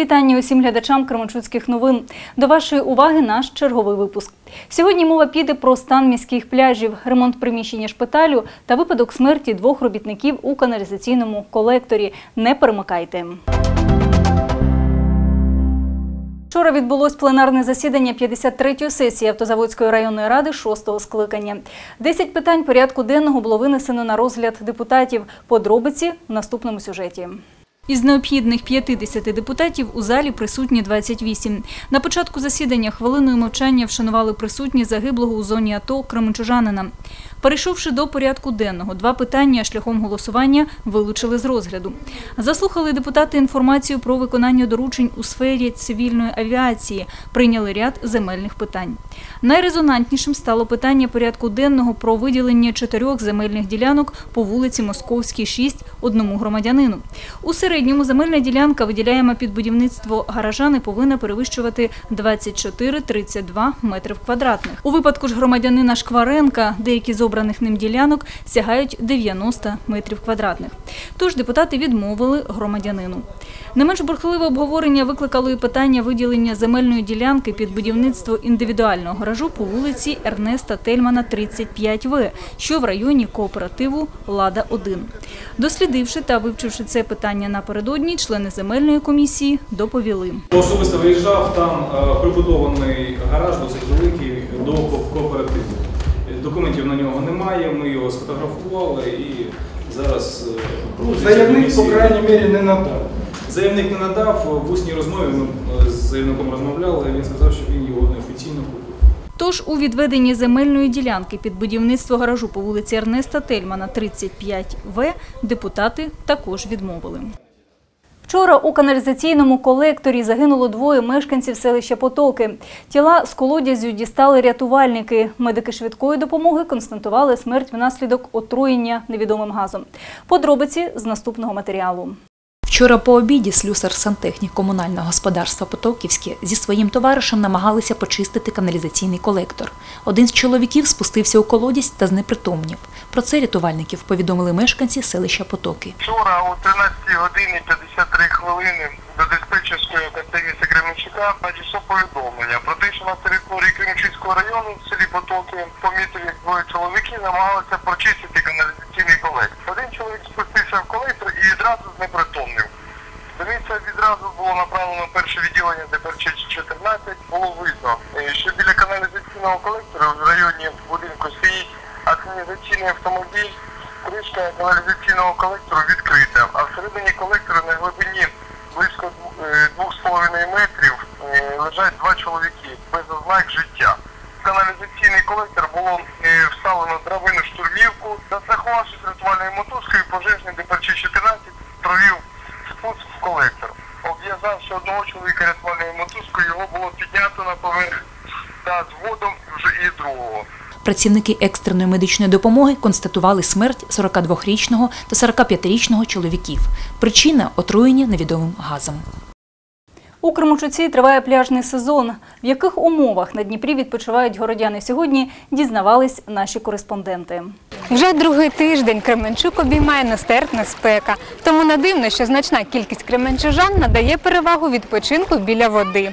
вітання усім глядачам Кременчуцьких новин. До вашої уваги наш черговий випуск. Сьогодні мова піде про стан міських пляжів, ремонт приміщення шпиталю та випадок смерті двох робітників у каналізаційному колекторі. Не перемикайте. Вчора відбулось пленарне засідання 53-ї сесії Автозаводської районної ради 6-го скликання. Десять питань порядку денного було винесено на розгляд депутатів. Подробиці в наступному сюжеті. Із необхідних 50 депутатів у залі присутні 28. На початку засідання хвилиною мовчання вшанували присутні загиблого у зоні АТО кременчужанина. Перейшовши до порядку денного, два питання шляхом голосування вилучили з розгляду. Заслухали депутати інформацію про виконання доручень у сфері цивільної авіації, прийняли ряд земельних питань. Найрезонантнішим стало питання порядку денного про виділення чотирьох земельних ділянок по вулиці Московській, 6 одному громадянину. У середньому земельна ділянка, виділяємо під будівництво гаража, не повинна перевищувати 24-32 метрів квадратних. У випадку ж громадянина Шкваренка деякі з обраних ним ділянок сягають 90 метрів квадратних. Тож депутати відмовили громадянину. Не менш бурхливе обговорення викликало і питання виділення земельної ділянки під будівництво індивідуального гаражу по вулиці Ернеста Тельмана, 35В, що в районі кооперативу «Лада-1». Дослідивши та вивчивши це питання напередодні, члени земельної комісії доповіли. Особисто виїжджав, там е, прибудований гараж досить великий до кооперативу. Документів на нього немає, ми його сфотографували і зараз е, Ну, заявник, по крайней мере, не надав. Заявник не надав, в усній розмові ми е, з заявником розмовляли, він сказав, що він його неофіційно купив. Тож у відведенні земельної ділянки під будівництво гаражу по вулиці Ернеста Тельмана, 35В, депутати також відмовили. Вчора у каналізаційному колекторі загинуло двоє мешканців селища Потоки. Тіла з колодязю дістали рятувальники. Медики швидкої допомоги констатували смерть внаслідок отруєння невідомим газом. Подробиці з наступного матеріалу. Вчора по обіді слюсар-сантехнік комунального господарства Потоківське зі своїм товаришем намагалися почистити каналізаційний колектор. Один з чоловіків спустився у колодязь та знепритомнів. Про це рятувальників повідомили мешканці селища Потоки. Вчора о 13 годині 53 хвилини до диспетчерської міста Кременчука надійшло повідомлення про те, що на території Кременчуцького району в селі Потоки помітили, як двоє чоловіків намагалися прочистити каналізаційний колектор. Один чоловік спустився в колектор і відразу знепритомнив. До місця відразу було направлено перше відділення ДПРЧ 14. Було видно, е, що біля каналізаційного колектора в районі будинку стоїть каналізаційний автомобіль. Кришка каналізаційного колектору відкрита, а всередині колектора на глибині близько е, 2,5 метрів е, лежать два чоловіки без ознак життя. Каналізаційний колектор було е, вставлено дровину штурмівку. Застрахувавшись рятувальною мотузкою, пожежний ДПРЧ 14 провів спуск в колектор. Обв'язавши одного чоловіка рятувальною мотузкою, його було піднято на поверх та згодом вже і другого. Працівники екстреної медичної допомоги констатували смерть 42-річного та 45-річного чоловіків. Причина отруєння невідомим газом. У Кремучуці триває пляжний сезон. В яких умовах на Дніпрі відпочивають городяни сьогодні, дізнавались наші кореспонденти. Вже другий тиждень Кременчук обіймає нестерпна спека. Тому не дивно, що значна кількість кременчужан надає перевагу відпочинку біля води.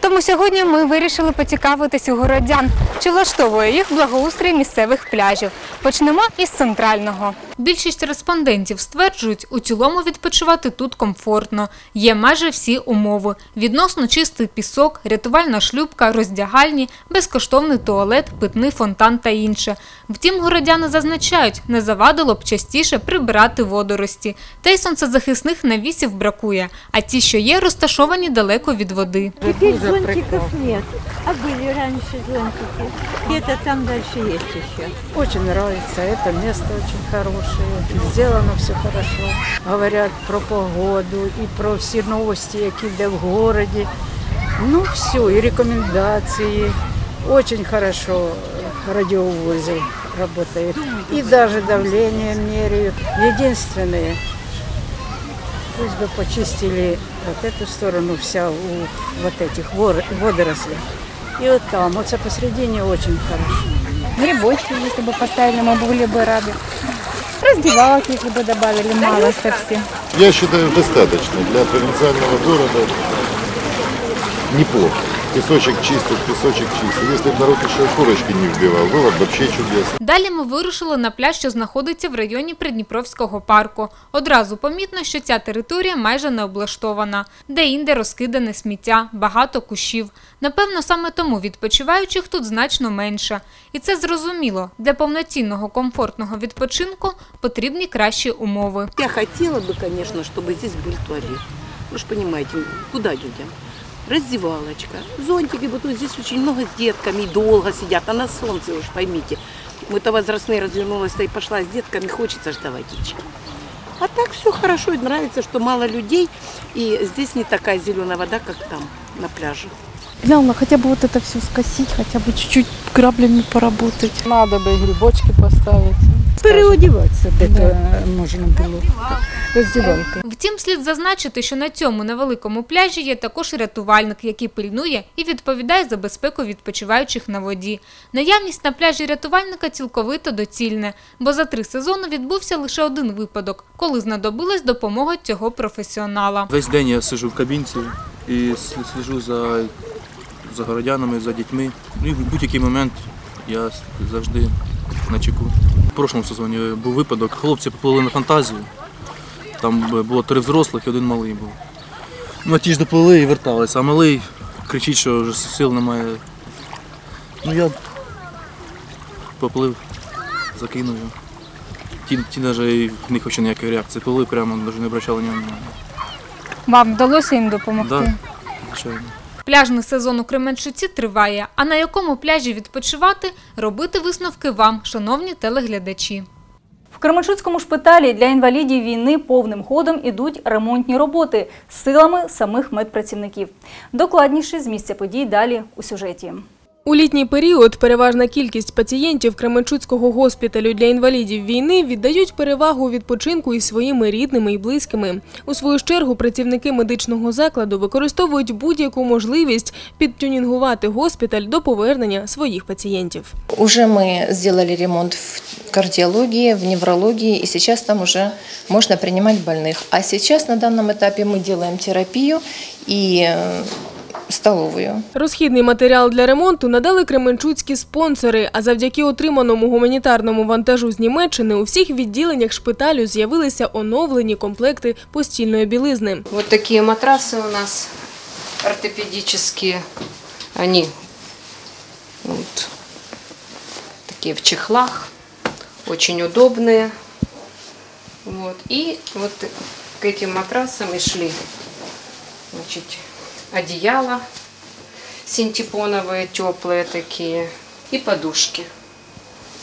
Тому сьогодні ми вирішили поцікавитись у городян, чи влаштовує їх благоустрій місцевих пляжів. Почнемо із центрального. Більшість респондентів стверджують, у цілому відпочивати тут комфортно. Є майже всі умови: відносно чистий пісок, рятувальна шлюбка, роздягальні, безкоштовний туалет, питний фонтан та інше. Втім, городяни зазначають, не завадило б частіше прибирати водорості. Та й сонцезахисних навісів бракує, а ті, що є, розташовані далеко від води. Теперь зонтиков нет. А были раньше зонтики. Где-то там дальше есть еще. Очень нравится, это место очень хорошее, сделано все хорошо. Говорят про погоду и про всі новості, які йде в городі. Ну все, і рекомендації. Очень хорошо радиовозы работает. И даже давление меряют. Единственное, пусть бы почистили вот эту сторону вся у вот этих водорослей. И вот там, вот посередине очень хорошо. Грибочки, если бы поставили, мы были бы рады. Раздевалки, если бы добавили, мало совсем. Я считаю, достаточно для провинциального города. неплохо. Песочек чистый, песочек чистый. Если бы народ еще курочки не вбивал, было бы вообще чудесно. Далі ми вирушили на пляж, що знаходиться в районі Придніпровського парку. Одразу помітно, що ця територія майже не облаштована. Де-інде розкидане сміття, багато кущів. Напевно, саме тому відпочиваючих тут значно менше. І це зрозуміло. Для повноцінного комфортного відпочинку потрібні кращі умови. Я хотела бы, конечно, чтобы здесь был туалет. Вы же понимаете, куда людям? Раздевалочка, зонтики, вот тут здесь очень много с детками, долго сидят, а на солнце, уж поймите. Мы-то возрастные развернулась и пошла с детками, хочется ж до водички. А так все хорошо, и нравится, что мало людей, и здесь не такая зеленая вода, как там, на пляже. Главное, хотя бы вот это все скосить, хотя бы чуть-чуть граблями поработать. Надо бы грибочки поставить. Переодеваться Да, можно было. Раздевалка. Втім, слід зазначити, що на цьому невеликому пляжі є також рятувальник, який пильнує і відповідає за безпеку відпочиваючих на воді. Наявність на пляжі рятувальника цілковито доцільне, бо за три сезони відбувся лише один випадок, коли знадобилась допомога цього професіонала. Весь день я сижу в кабінці і слі- сліджу за, за городянами, за дітьми. Ну і в будь-який момент я завжди на чеку. Прошлому сезоні був випадок, хлопці поплили на фантазію. Там було три взрослих і один малий був. Ну, а ті ж доплили і верталися, а малий кричить, що вже сил немає. Ну я поплив, закинув його. Ті, ті навіть в них взагалі ніякої реакції. Плили прямо, навіть не обращали ні. Вам вдалося їм допомогти? Да, звичайно. Пляжний сезон у Кременчуці триває, а на якому пляжі відпочивати, робити висновки вам, шановні телеглядачі. В Кременчуцькому шпиталі для інвалідів війни повним ходом ідуть ремонтні роботи з силами самих медпрацівників. Докладніше з місця подій далі у сюжеті. У літній період переважна кількість пацієнтів Кременчуцького госпіталю для інвалідів війни віддають перевагу відпочинку із своїми рідними і близькими. У свою ж чергу працівники медичного закладу використовують будь-яку можливість підтюнінгувати госпіталь до повернення своїх пацієнтів. Уже мы сделали ремонт в кардиологии, в неврологии, и сейчас там уже можно принимать больных. А сейчас на данном этапе мы делаем терапию и э, столовую. Розхідний матеріал для ремонту надали кременчуцькі спонсори, а завдяки отриманому гуманітарному вантажу з Німеччини у всіх відділеннях шпиталю з'явилися оновлені комплекти постільної білизни. Вот такие матрасы у нас ортопедические. Они вот такие в чехлах, очень удобные. Вот. И вот к этим матрасам и шли значит, одеяла синтепоновые, теплые такие, и подушки.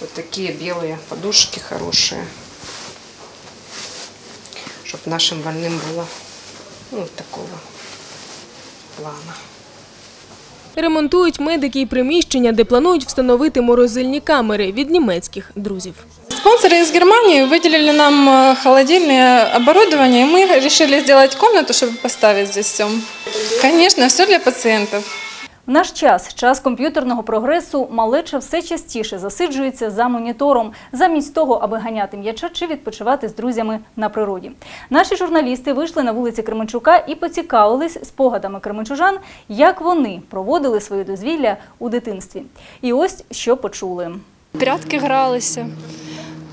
Вот такие белые подушки хорошие, чтобы нашим больным было ну, вот такого плана. Ремонтують медики і приміщення, де планують встановити морозильні камери від німецьких друзів. Спонсоры из Германии выделили нам э, холодильное оборудование, и мы решили сделать комнату, чтобы поставить здесь все. Конечно, все для пациентов. В наш час, час комп'ютерного прогресу, малеча все частіше засиджується за монітором, замість того, аби ганяти м'яча чи відпочивати з друзями на природі. Наші журналісти вийшли на вулиці Кременчука і поцікавились спогадами кременчужан, як вони проводили своє дозвілля у дитинстві. І ось що почули. Прятки гралися,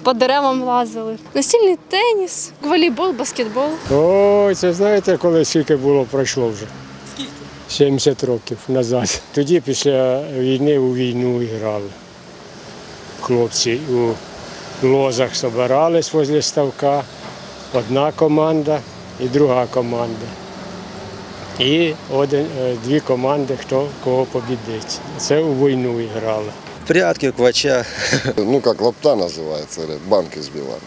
по деревам лазили. Настільний теніс, волейбол, баскетбол. Ой, це знаєте, коли скільки було пройшло вже? Скільки? 70 років назад. Тоді після війни у війну грали. Хлопці у лозах збирались возле ставка. Одна команда і друга команда. І один, е, дві команди, хто кого побідить. Це у війну грали Прятки, квача. Ну, как лапта называется, говорят, банки сбивали.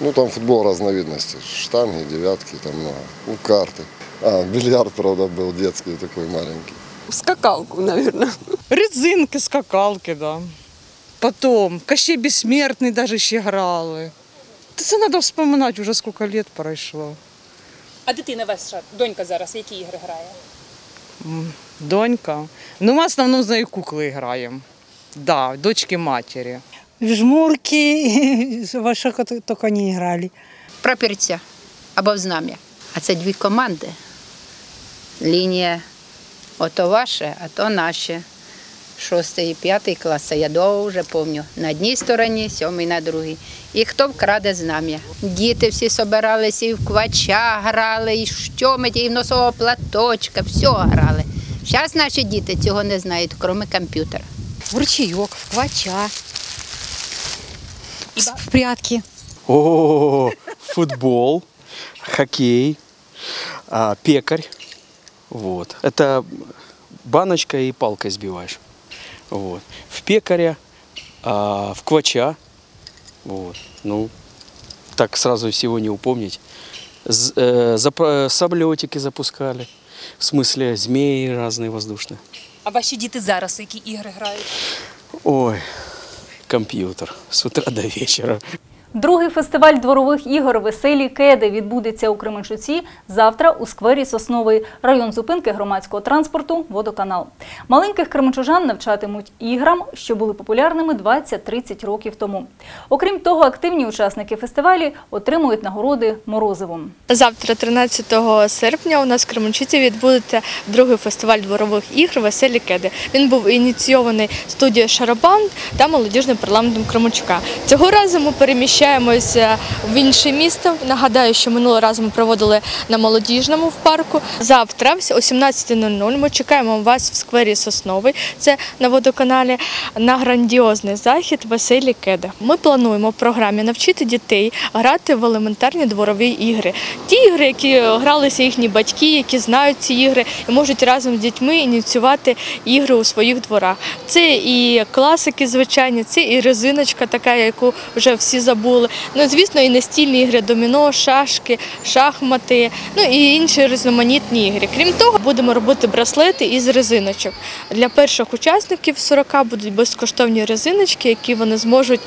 Ну, там футбол разновидности. Штанги, девятки, там много. Ну, карты. А, бильярд, правда, был детский такой маленький. Скакалку, наверное. Резинки, скакалки, да. Потом Кощей Бессмертный даже ще грали. Та це треба вспоминати, вже скільки років пройшло. А дитина ваша, донька зараз, які ігри грає? Донька. Ну, ми в основному з нею кукли граємо. Да, дочки матері. В жмурки, во що тільки не грали. Прапірця або в знам'я. А це дві команди. лінія. Ото ваше, а то наше. Шостий і п'ятий клас, я дуже пам'ятаю. На одній стороні, сьомий на другій. І хто вкраде знам'я. Діти всі собиралися, і в квача грали, і в щомиті, і в носового платочка, все грали. Зараз наші діти цього не знають, крім комп'ютера. В ручеек, в квача, в прятки. О, футбол, хоккей, пекарь. Вот. Это баночка и палкой сбиваешь. Вот. В пекаря, в квача. Вот. Ну, так сразу всего не упомнить. З- э, запра- самолетики запускали В смысле, змеи разные воздушные. А ваші діти зараз у які ігри грають? Ой, компьютер с утра до вечера. Другий фестиваль дворових ігор Веселі Кеди відбудеться у Кременчуці завтра у сквері Сосновий, район зупинки громадського транспорту, водоканал. Маленьких кременчужан навчатимуть іграм, що були популярними 20-30 років тому. Окрім того, активні учасники фестивалі отримують нагороди морозивом. Завтра, 13 серпня, у нас в Кременчуці відбудеться другий фестиваль дворових ігр Веселі Кеди. Він був ініційований студією Шарабан та молодіжним парламентом Кременчука. Цього разу ми переміщаємося в інше місто. Нагадаю, що минулого разу ми проводили на молодіжному в парку. Завтра, о 17.00, ми чекаємо вас в сквері Сосновий. Це на водоканалі на грандіозний захід Веселі Кеди. Ми плануємо в програмі навчити дітей грати в елементарні дворові ігри. Ті ігри, які гралися їхні батьки, які знають ці ігри і можуть разом з дітьми ініціювати ігри у своїх дворах. Це і класики, звичайні, це і резиночка, така, яку вже всі забули. Ну, звісно, і настільні ігри, доміно, шашки, шахмати, ну і інші різноманітні ігри. Крім того, будемо робити браслети із резиночок. Для перших учасників 40 будуть безкоштовні резиночки, які вони зможуть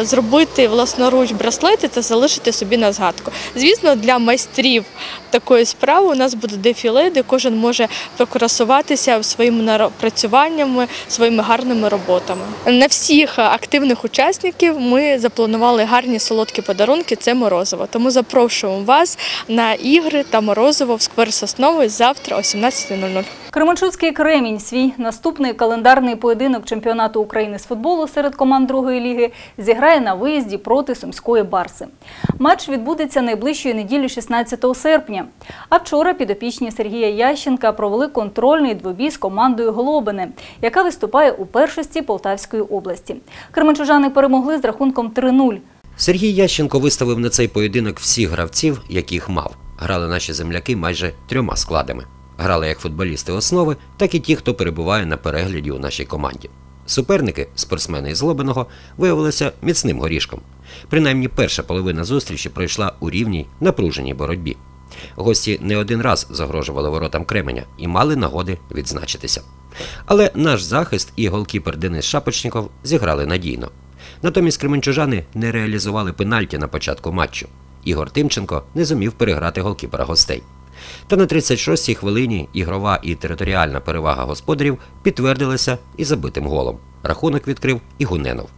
зробити власноруч браслети та залишити собі на згадку. Звісно, для майстрів такої справи у нас буде дефіле, де кожен може покрасуватися своїми напрацюваннями, своїми гарними роботами. На всіх активних учасників ми запланували гарні солодкі подарунки. Це морозиво. Тому запрошуємо вас на ігри та морозиво в сквер Сосновий завтра о 17.00. Кременчуцький Кремінь свій наступний календарний поєдинок чемпіонату України з футболу серед команд другої ліги зіграє на виїзді проти Сумської Барси. Матч відбудеться найближчої неділі 16 серпня. А вчора підопічні Сергія Ященка провели контрольний двобій з командою Голобини, яка виступає у першості Полтавської області. Кременчужани перемогли з рахунком 3-0. Сергій Ященко виставив на цей поєдинок всіх гравців, яких мав. Грали наші земляки майже трьома складами. Грали як футболісти основи, так і ті, хто перебуває на перегляді у нашій команді. Суперники, спортсмени із Лобиного, виявилися міцним горішком. Принаймні перша половина зустрічі пройшла у рівній напруженій боротьбі. Гості не один раз загрожували воротам Кременя і мали нагоди відзначитися. Але наш захист і голкіпер Денис Шапочніков зіграли надійно. Натомість кременчужани не реалізували пенальті на початку матчу. Ігор Тимченко не зумів переграти голкіпера гостей. Та на 36-й хвилині ігрова і територіальна перевага господарів підтвердилася і забитим голом. Рахунок відкрив і Гуненов.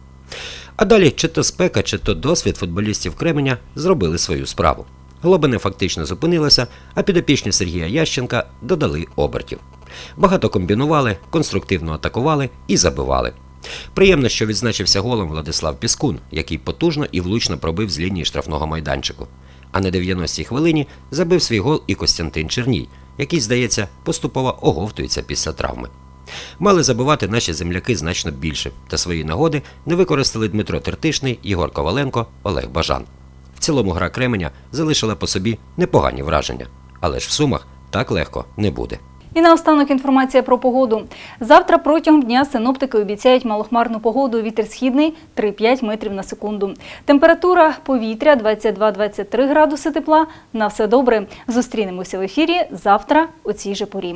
А далі чи то спека, чи то досвід футболістів Кременя зробили свою справу. Глобине фактично зупинилося, а підопічні Сергія Ященка додали обертів. Багато комбінували, конструктивно атакували і забивали. Приємно, що відзначився голом Владислав Піскун, який потужно і влучно пробив з лінії штрафного майданчику. А на 90-й хвилині забив свій гол і Костянтин Черній, який, здається, поступово оговтується після травми. Мали забивати наші земляки значно більше, та свої нагоди не використали Дмитро Тертишний, Єгор Коваленко, Олег Бажан. В цілому гра Кременя залишила по собі непогані враження, але ж в сумах так легко не буде. І наостанок інформація про погоду. Завтра протягом дня синоптики обіцяють малохмарну погоду. Вітер східний 3-5 метрів на секунду. Температура повітря 22-23 градуси тепла. На все добре. Зустрінемося в ефірі завтра у цій же порі.